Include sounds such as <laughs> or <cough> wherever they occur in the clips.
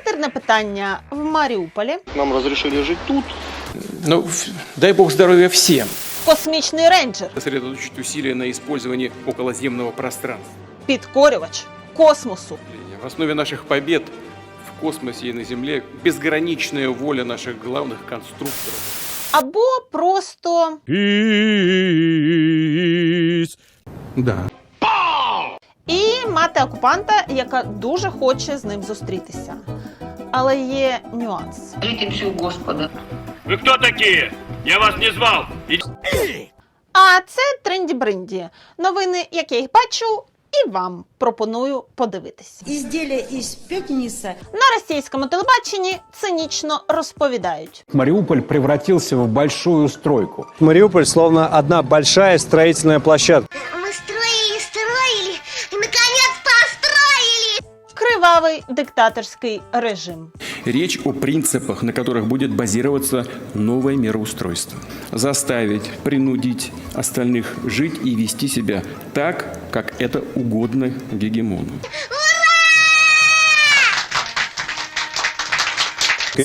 Квартирне питання в Маріуполі, Нам разрешили жить тут. Ну, в- дай бог здоровья всем. космічний рейнджер, Сосредоточить усилия на использовании околоземного пространства. підкорювач космосу. В основе наших побед в космосе и на Земле безграничная воля наших главных конструкторов. Або просто Да. І мати окупанта, яка дуже хоче з ним зустрітися. Але є нюанс. Молитесь у Господа. Вы кто такие? Я вас не звал. А це тренді-бринді. Новини, як я їх бачу, і вам пропоную подивитись. Изделие из пятница На російському телебаченні цинічно розповідають. Мариуполь превратился в большую стройку. Мариуполь словно одна большая строительная площадка. Мы строили, Кривавий диктаторський режим. Речь о принципах, на которых будет базироваться новое мироустройство. Заставить, принудить остальных жить и вести себя так, как это угодно гегемону.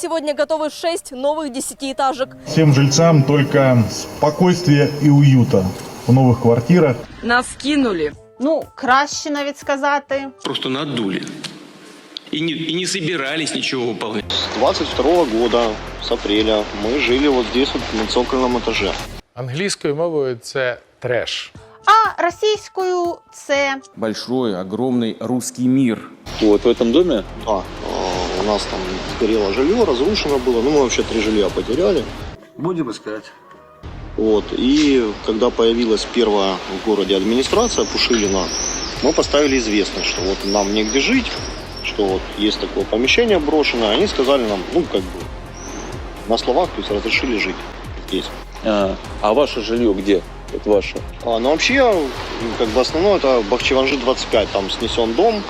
Сегодня готовы шесть новых десятиэтажек. Всем жильцам только спокойствия и уюта в новых квартирах. Нас кинули. Ну, краще навіть сказати. Просто надули. И не, и не собирались ничего выполнять. С 22 года, с апреля, мы жили вот здесь вот на цокольном этаже. Англійською мовою це треш. А російською це Большой, огромный русский мир. Вот в этом доме? Да. э, У нас там сгорело жилье, разрушено было. Ну, мы вообще три жилья потеряли. Будем искать. Вот. И когда появилась первая в городе администрация Пушилина, мы поставили известность, что вот нам негде жить, что вот есть такое помещение брошенное. Они сказали нам, ну, как бы, на словах, то есть разрешили жить здесь. А, ваше жилье где? Это ваше. А, ну, вообще, м, как бы основное, это Бахчеванжи 25, там снесен дом.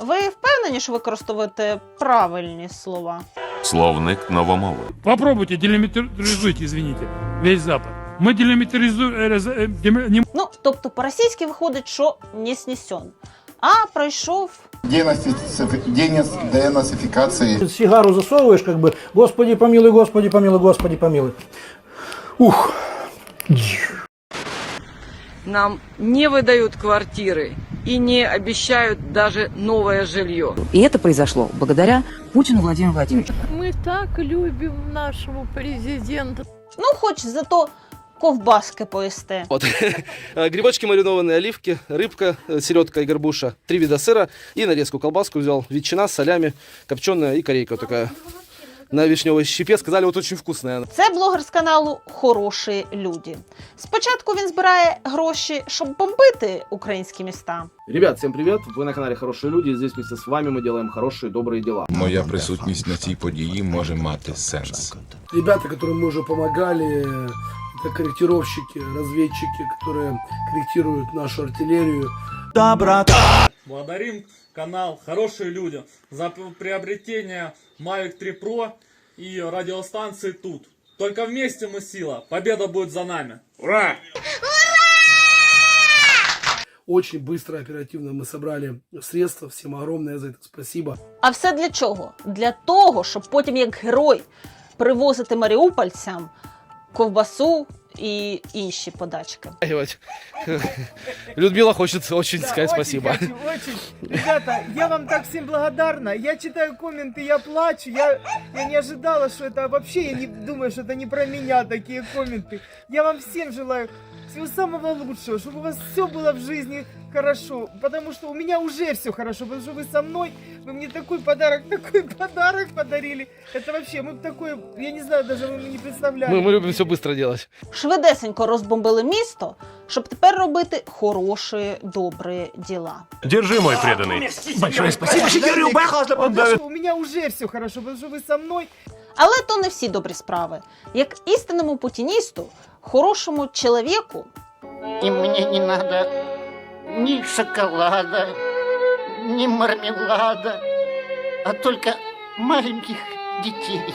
ви впевнені, що використовуєте правильні слова? Словник новомови. Попробуйте делимитаризуйте, извините, весь Запад. Мы делимитаризуем... Ну, тобто по-російськи виходить, що не снесен. А пройшов Денацификации. Сигару засовываешь, как бы, Господи помилуй, Господи помилуй, Господи помилуй. Ух. Нам не выдают квартиры и не обещают даже новое жилье. И это произошло благодаря Путину Владимиру Владимировичу. Мы так любим нашего президента. ну, хоч зато ковбаски поїсте. Вот. <laughs> Грибочки маринованные, оливки, рыбка, э, селедка и горбуша, три вида сыра и нарезку колбаску взял, ветчина с солями, копченая и корейка вот такая. На вишневой щепе сказали, вот очень вкусная. Це блогер з каналу Хороші люди. Спочатку він збирає гроші, щоб бомбити українські міста. Ребят, всем привет! Вы на канале Хорошие люди. Здесь вместе с вами мы делаем хорошие, добрые дела. Моя присутність на цій події може мати сенс. Ребята, которым мы уже помогали, это корректировщики, разведчики, которые корректируют нашу артиллерию. Благодарим канал «Хорошие люди» за приобретение Mavic 3 Pro и радиостанции тут. Только вместе мы сила. Победа будет за нами. Ура! Очень быстро, оперативно мы собрали средства. Всем огромное за это спасибо. А все для чого? Для того, щоб потім як герой привозити маріупольцям ковбасу і інші подачки. Людмила хочет очень сказать спасибо. Ребята, я вам так всем благодарна. Я читаю комменты, я плачу. Я, я не ожидала, что это вообще, я не думаю, что это не про меня такие комменты. Я вам всем желаю всего самого лучшего, чтобы у вас все было в жизни хорошо. Потому что у меня уже все хорошо, потому что вы со мной, вы мне такой подарок, такой подарок подарили. Это вообще, мы такое, я не знаю, даже вы не представляете. Мы, мы любим все быстро делать. Швидесенько розбомбили місто, щоб тепер робити хороші, добрі діла. Держи, мой преданный. Большое спасибо, Потому что у меня уже все хорошо, потому что вы со мной. Але то не всі добрі справи. Як істинному путіністу, хорошому чоловіку, И мне не надо ни шоколада, ни мармелада, а только маленьких детей.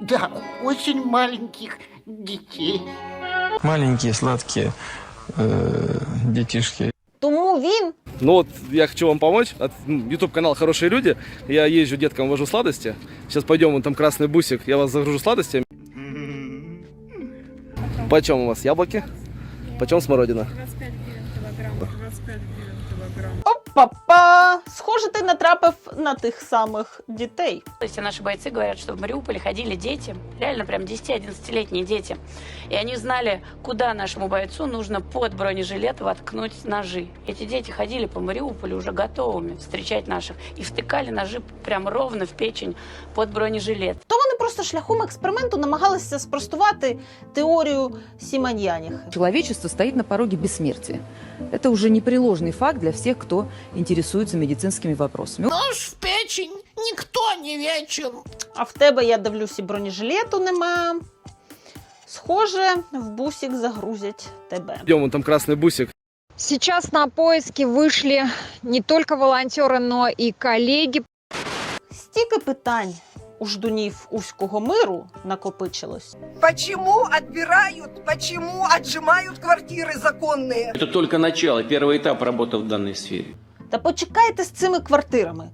Да, очень маленьких детей. Маленькие сладкие детишки. тому він Ну вот, я хочу вам помочь. От, YouTube канал «Хорошие люди». Я езжу деткам, вожу сладости. Сейчас пойдем, вон там красный бусик, я вас загружу сладостями. Почем у вас яблоки? Почем смородина? Опа-па! Схоже, ти натрапив на тих самих дітей. То есть наши бойцы говорят, что в Мариуполе ходили дети, реально прям 10-11-летние дети. И они знали, куда нашему бойцу нужно под бронежилет воткнуть ножи. Эти дети ходили по Мариуполю уже готовыми встречать наших и втыкали ножи прям ровно в печень под бронежилет То вони просто шляхом експерименту намагалися спростувати теорію Сіманьяніхи. Человечество стоит на пороге бессмертия. Это уже непреложный факт для всех, кто интересуется медицинскими вопросами. Нож в печень никто не вечен. А в тебе, я дивлюсь, і бронежилету нема. Схоже, в бусик загрузять тебе. Идем, вон там красный бусик. Сейчас на поиски вышли не только волонтеры, но и коллеги. Стільки питань у ждунів Уського миру накопичилось. Почему отбирают, почему отжимают квартиры законные? Это только начало, первый этап работы в данной сфере. Та почекайте з цими квартирами.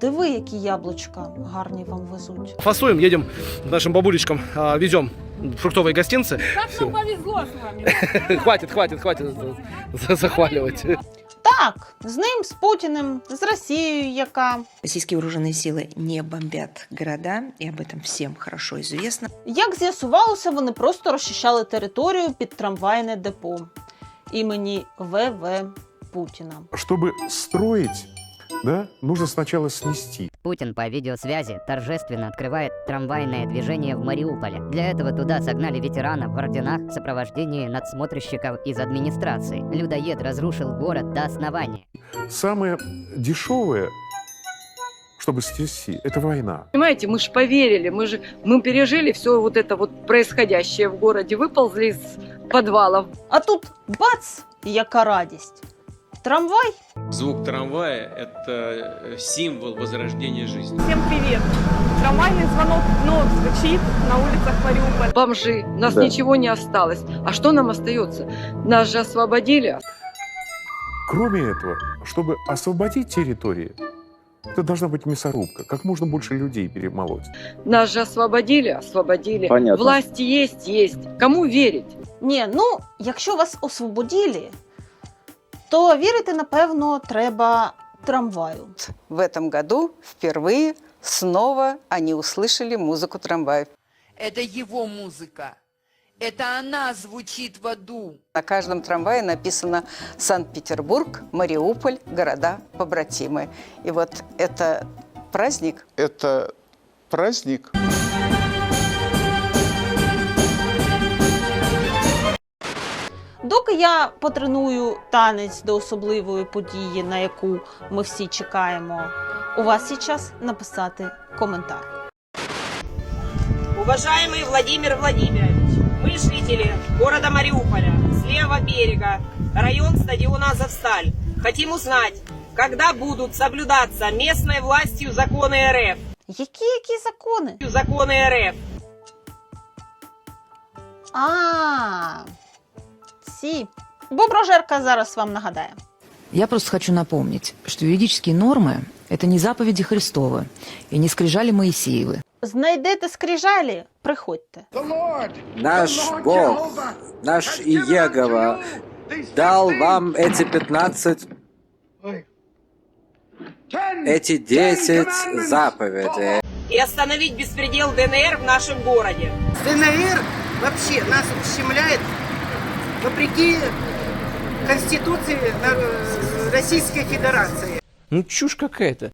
Диви, які яблучка гарні вам везуть. Фасуем, едем к нашим бабулечкам, а, везем фруктовые гостинцы. Как нам повезло с вами. <laughs> Хватит, хватит, хватит за- захваливать. Так, з ним, з Путіним, з Росією, яка, Российские вооруженные силы не бомбят города, и об этом всем хорошо известно. як з'ясувалося, вони просто розчищали територію під трамвайне депо імені ВВ Путіна. Чтобы строить, Да, нужно сначала снести. Путин по видеосвязи торжественно открывает трамвайное движение в Мариуполе. Для этого туда согнали ветеранов в орденах в сопровождении надсмотрщиков из администрации. Людоед разрушил город до основания. Самое дешевое, чтобы снести, это война. Понимаете, мы же поверили, мы же мы пережили все вот это вот происходящее в городе, выползли из подвалов. А тут бац, яка радість. Трамвай Звук трамвая – это символ возрождения жизни. Всем привет. Трамвайный звонок вновь звучит на улицах Мариуполя. Бомжи, нас ничего не осталось. А что нам остается? Нас же освободили. Кроме этого, чтобы освободить территории, это должна быть мясорубка, как можно больше людей перемолоть. Нас же освободили, освободили. Понятно. Власти есть, есть. Кому верить? Ні, ну, якщо вас освободили, то вірити, напевно, треба трамваю. В этом году впервые снова они услышали музыку трамваев. Это его музыка. Это она звучит в аду. На каждом трамвае написано Санкт-Петербург, Мариуполь, города побратимы. И вот это праздник Это праздник. Доки я потреную танець до особливої події, на яку ми всі чекаємо, у вас є час написати коментар. Уважаемый Владимир Владимирович, мы жители города Мариуполя, с левого берега, район стадиона Азовсталь. Хотим узнать, когда будут соблюдаться местной властью законы РФ. Які які закони? Законы РФ. А, ці. Бо Брожерка зараз вам нагадає. Я просто хочу напомнить, что юридические нормы – это не заповеди Христовы и не скрижали Моисеевы. Знайдете скрижалі, приходьте. Наш Бог, наш Иегова дал вам эти 15, эти 10 заповедей. И остановить беспредел ДНР в нашем городе. ДНР вообще нас ущемляет вопреки Конституции э, Российской Федерации. Ну, чушь какая-то.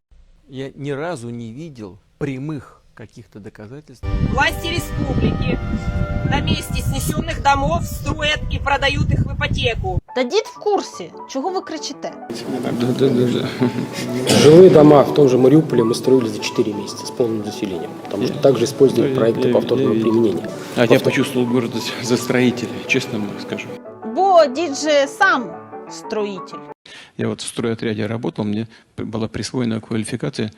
Я ни разу не видел прямых каких-то доказательств. Власти республики на месте снесенных домов строят и продают их в ипотеку. Та дід в курсі, чого ви кричите? Жилые дома в том же Мариуполе мы строили за 4 месяца с полным заселением, потому что также используют проекты повторного применения. А я почувствовал город за строителя, честно вам скажу. Бо дід же сам строїтель. Я вот в стройотряде работал, мне п- была присвоена квалификация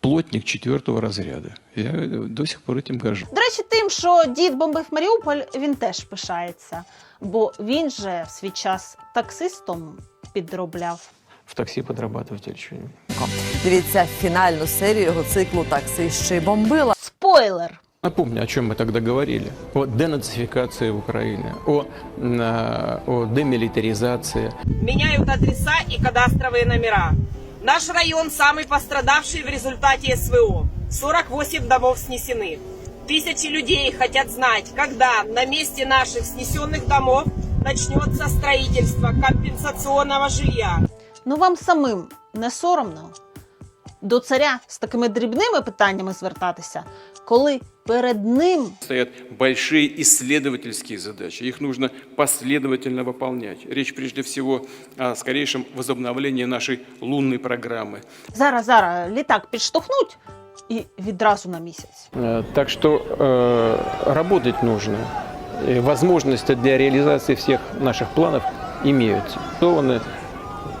плотник четвертого разряда. Я э, до сих пор этим горжусь. До речі, тим, що дід бомбив Маріуполь, він теж пишається, бо він же в свій час таксистом підробляв. в такси подрабатывать или что-нибудь. Дивіться фінальну серію його циклу «Такси ще й бомбила». Спойлер! Напомню, о чем мы тогда говорили. О денацификации Украины, о, м, а, о демилитаризации. Меняют адреса и кадастровые номера. Наш район самый пострадавший в результате СВО. 48 домов снесены. Тысячи людей хотят знать, когда на месте наших снесенных домов начнется строительство компенсационного жилья. Ну вам самим не соромно до царя з такими дрібними питаннями звертатися, коли перед ним Стоят большие исследовательские задачи. Их нужно последовательно выполнять. Речь прежде всего о скорейшем возобновлении нашей лунной программы. зараз зараз літак підштовхнуть і відразу на місяць. Э, Так что э, работать нужно. И возможности для реализации всех наших планов имеются. То он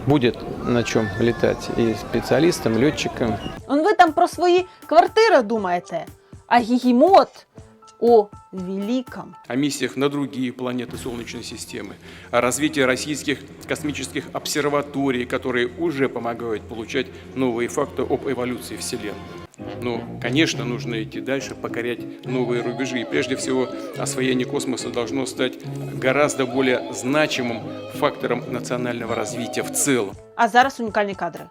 будет на чем летать и специалистам, летчикам. Он ви там про свої квартири думаєте, а гігімот о великом. о миссиях на другие планеты Солнечной системы, о развитии российских космических обсерваторий, которые уже помогают получать новые факты об эволюции Вселенной. Но, конечно, нужно идти дальше, покорять новые рубежи. И прежде всего, освоение космоса должно стать гораздо более значимым фактором национального развития в целом. А зараз унікальні кадри.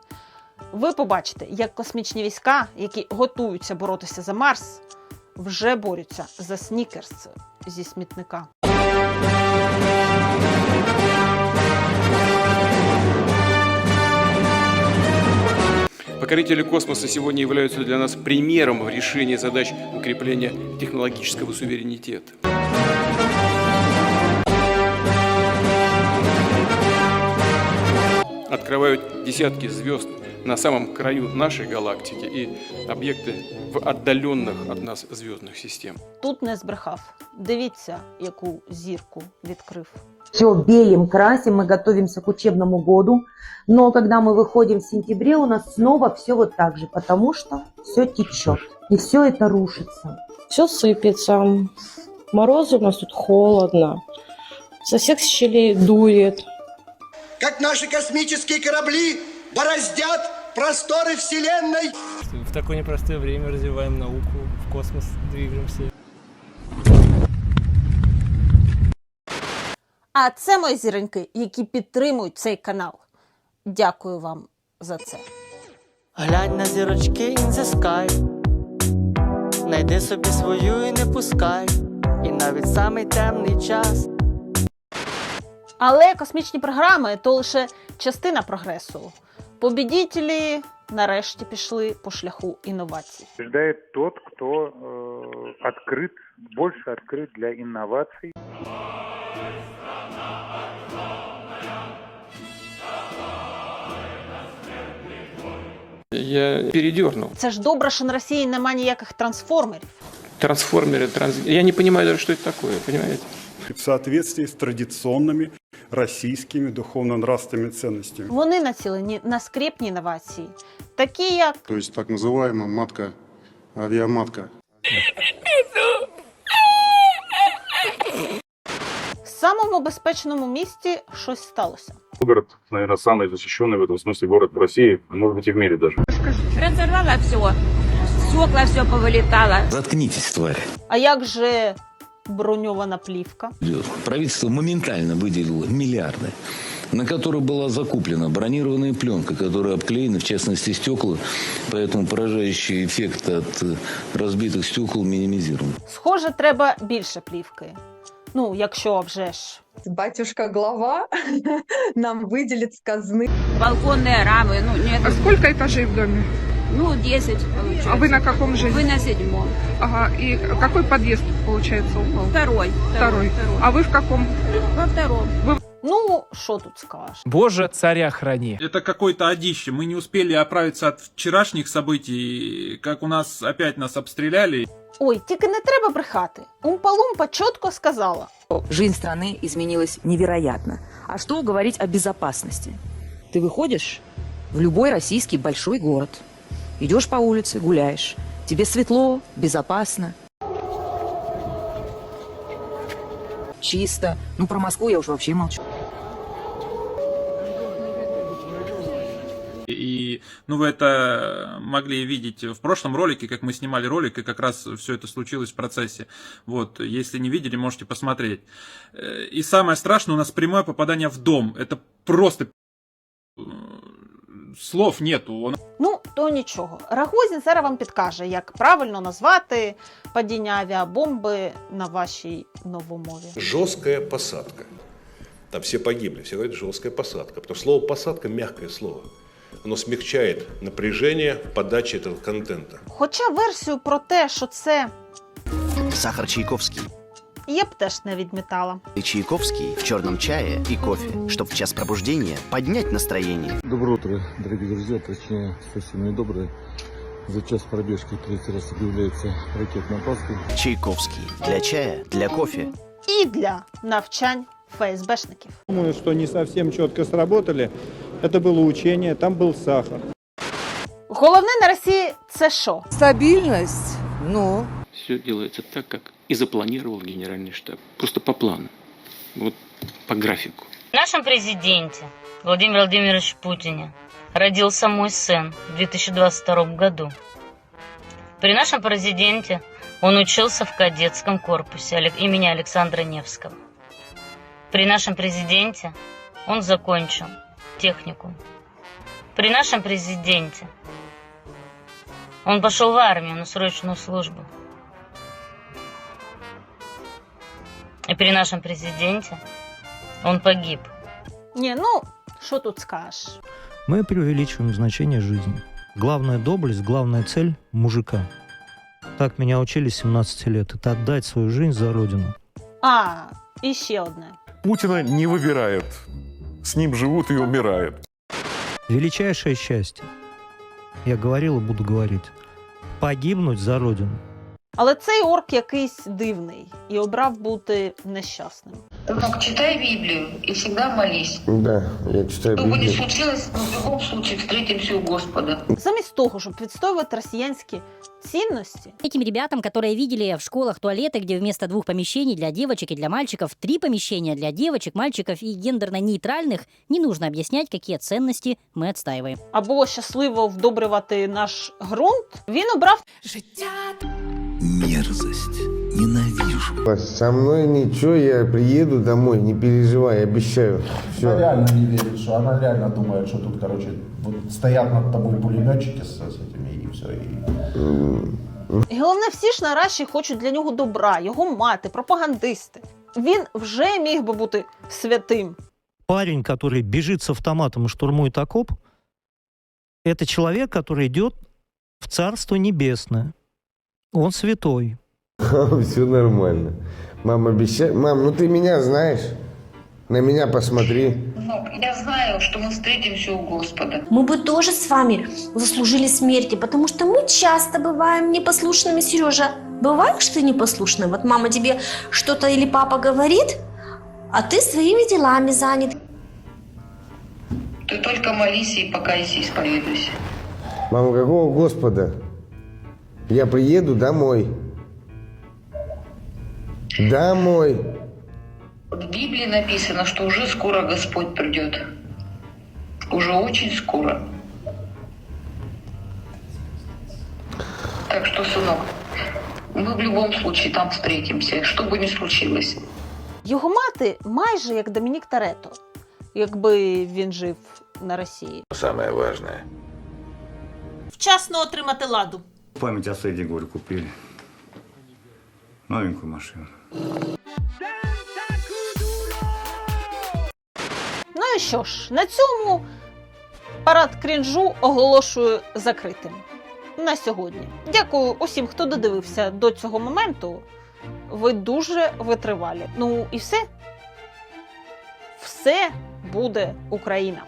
Ви побачите, як космічні війська, які готуються боротися за Марс, вже борються за снікерс зі смітника. Покорители космоса сегодня являются для нас примером в решении задач укрепления технологического суверенитета. Открывают десятки звезд на самом краю нашей галактики и объекты в отдаленных от нас звездных систем. Тут не збрехав. Дивіться, яку зірку відкрив. Все белим красим, мы готовимся к учебному году. Но когда мы выходим в сентябре, у нас снова все вот так же, потому что все течет. И все это рушится. Все сыпется. Морозы у нас тут холодно. Со всех щелей дует. как наши космические корабли бороздят просторы Вселенной. В такое непростое время развиваем науку, в космос двигаемся. А це мої зіроньки, які підтримують цей канал. Дякую вам за це. Глянь на зірочки in the sky Найди собі свою і не пускай, і навіть самий темний час. Але космічні програми то лише частина прогресу. Побідітелі нарешті пішли по шляху інновацій. побеждает тот, кто э, открыт, больше открыт для инноваций. Я передернул. Це ж добре, що на Росії нема ніяких трансформерів. Трансформеры, транс... Я не понимаю даже, что это такое, понимаете? в соответствии с традиционными российскими духовно-нравственными ценностями. Вони націлені на скрепні інновації, такі як То есть так называемая матка, авиаматка. в самому безпечному місті щось сталося. Город, наверное, самый защищенный в этом смысле город в России, а может быть и в мире даже. Разорвала все. Стекла все повылетало. Заткнитесь, тварь. А як же броньована плівка? Правительство моментально выделило миллиарды, на которые была закуплена бронированная пленка, которая обклеена, в частности, стекла, поэтому поражающий эффект от э, разбитых стекол минимизирован. Схоже, треба більше плівки. Ну, якщо вже ж. Батюшка глава <laughs> нам выделит с казны. Балконные рамы. Ну, нет. А сколько этажей в доме? Ну, 10 получается. А вы на каком живете? Вы на седьмом. Ага, и какой подъезд получается упал? Второй. Второй. А вы в каком? Во втором. Ну, що тут скажеш? Боже, царя храни. Это какое-то одище. Мы не успели оправиться от вчерашних событий, как у нас опять нас обстреляли. Ой, тільки не треба брехати. Умпа-лумпа чітко сказала. Жизнь страны изменилась невероятно. А что говорить о безопасности? Ты выходишь в любой российский большой город, идешь по улице, гуляешь, тебе светло, безопасно, чисто. Ну, про Москву я уже вообще молчу. Ну, вы это могли видеть в прошлом ролике, как мы снимали ролик, и как раз все это случилось в процессе. Вот, если не видели, можете посмотреть. Э, И самое страшное, у нас прямое попадание в дом. Это просто э, слов нету. Он Ну, то нічого. Рагозін зараз вам підкаже, як правильно назвати падіння авіабомби на вашій новомові. Жесткая посадка. Там все погибли, все говорят жесткая посадка. Потому что слово посадка мягкое слово. Оно смягчает напряжение подачи этого контента. Хоча версію про те, що це Сахар Чайковский. я б теж не відмітала. И Чайковский в черном чае и кофе, чтобы в час пробуждения поднять настроение. Доброе утро, дорогие друзья, точнее, совсем не доброе. За час пробежки третий раз объявляется ракетная опаска. Чайковский. Для чая, для кофе. І для навчань ФСБшників. Думаю, что не совсем четко сработали. Это было учение, там был сахар. Головне на Росії це що? Стабильность? Ну, Все делается так, как и запланировал генеральный штаб. Просто по плану. Вот по графику. В нашем президенте Владимире Владимировиче Путине родился мой сын в 2022 году. При нашем президенте он учился в кадетском корпусе имени Александра Невского. При нашем президенте он закончил техникум. При нашем президенте он пошел в армию на срочную службу. И при нашем президенте он погиб. Ні, ну що тут скажеш? Мы преувеличиваем значение жизни. Главная доблесть, главная цель мужика. Так меня учили с 17 лет. Это отдать свою жизнь за родину. А, і ще одне. Путина не выбирают. С ним живут и умирают. Величайшее счастье. Я говорил и буду говорить. Погибнуть за родину. Але цей орк якийсь дивний і обрав бути нещасним. Сынок, читай Библию и всегда молись. Да, я читаю Что бы ни Библию. случилось, мы в любом случае встретимся у Господа. Замість того, щоб відстоювати росіянські цінності, Этим ребятам, которые видели в школах туалеты, где вместо двух помещений для девочек и для мальчиков три помещения для девочек, мальчиков и гендерно-нейтральных, не нужно объяснять, какие ценности мы отстаиваем. або щасливо вдобрювати наш ґрунт, він обрав Мерзость. Ненавижу. Со мной ничего, я приеду домой, не переживай, обещаю. Все. Я реально не верю, что она реально думает, что тут, короче, вот стоят над тобой пулеметчики с, с этими и все. И... І головне, всі ж наразі хочуть для нього добра, його мати, пропагандисти. Він вже міг би бути святим. Парень, который бежит с автоматом и штурмует окоп, это человек, который идет в Царство Небесное. Он святой. <laughs> Все нормально. Мам, обещай. Мам, ну ты меня знаешь. На меня посмотри. Я знаю, что мы встретимся у Господа. Мы бы тоже с вами заслужили смерти, потому что мы часто бываем непослушными, Сережа. Бываешь ты непослушным? Вот мама тебе что-то или папа говорит, а ты своими делами занят. Ты только молись и покайся, исповедуйся. Мама, какого Господа? Я приеду домой. Домой. В Библии написано, что уже скоро Господь придет. Уже очень скоро. Так что, сынок, мы в любом случае там встретимся, что бы ни случилось. Його мати майже як Домінік Тарето, якби він жив на Росії. Самое важное. Вчасно отримати ладу. Память о Сэдди, говорю, купили. Новенькую машину. Ну і що ж, на цьому парад крінжу оголошую закритим на сьогодні. Дякую усім, хто додивився до цього моменту. Ви дуже витривалі. Ну і все. Все буде Україна.